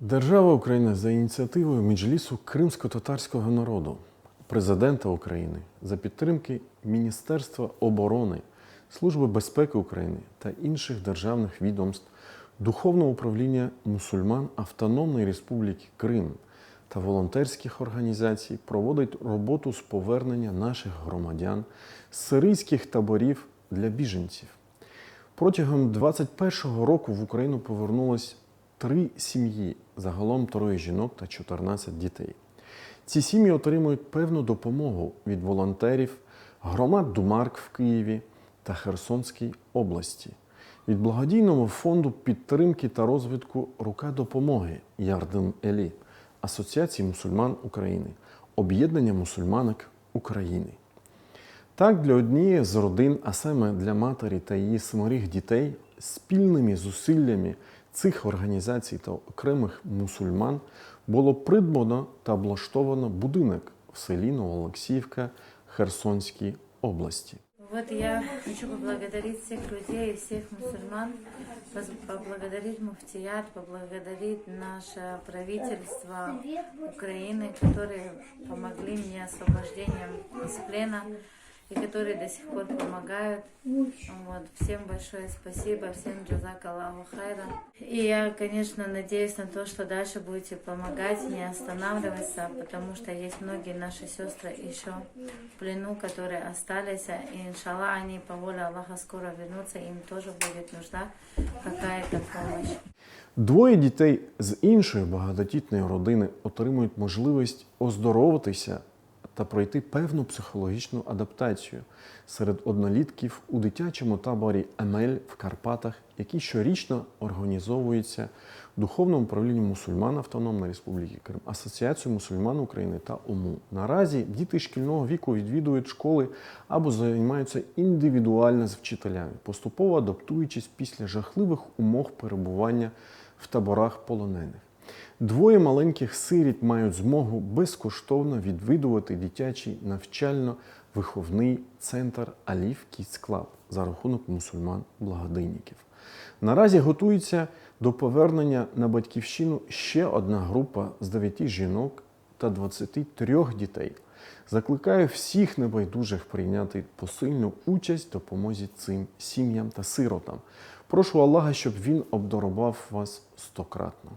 Держава Україна за ініціативою Меджлісу кримсько-татарського народу, президента України за підтримки Міністерства оборони, Служби безпеки України та інших державних відомств, Духовного управління мусульман Автономної Республіки Крим та волонтерських організацій проводить роботу з повернення наших громадян з сирійських таборів для біженців. Протягом 21-го року в Україну повернулось три сім'ї, загалом троє жінок та 14 дітей. Ці сім'ї отримують певну допомогу від волонтерів, громад Думарк в Києві та Херсонській області, від благодійного фонду підтримки та розвитку Рука допомоги Ярден Елі, Асоціації мусульман України, Об'єднання мусульманок України. Так, для однієї з родин, а саме для матері та її семерих дітей, спільними зусиллями цих організацій та окремих мусульман було придбано та облаштовано будинок в селі Новоолексіївка Херсонській області. Вот я хочу поблагодарить всех друзей и всех мусульман, поблагодарить Муфтият, поблагодарить наше правительство Украины, которые помогли мне освобождением из плена и которые до сих пор помогают. Вот. Всем большое спасибо, всем джазак Аллаху хайра. И я, конечно, надеюсь на то, что дальше будете помогать, не останавливаться, потому что есть многие наши сестры еще в плену, которые остались, и иншаллах они по воле Аллаха скоро вернутся, им тоже будет нужна какая-то помощь. Двоє дітей з іншої багатодітної родини отримують можливість оздоровитися та пройти певну психологічну адаптацію серед однолітків у дитячому таборі Емель в Карпатах, який щорічно організовується Духовним управлінням мусульман Автономної Республіки Крим, Асоціацією мусульман України та ОМУ. Наразі діти шкільного віку відвідують школи або займаються індивідуально з вчителями, поступово адаптуючись після жахливих умов перебування в таборах полонених. Двоє маленьких сиріт мають змогу безкоштовно відвідувати дитячий навчально-виховний центр Аліф Kids Club за рахунок мусульман-благодійників. Наразі готується до повернення на батьківщину ще одна група з 9 жінок та 23 дітей. Закликаю всіх небайдужих прийняти посильну участь в допомозі цим сім'ям та сиротам. Прошу Аллаха, щоб він обдарував вас стократно.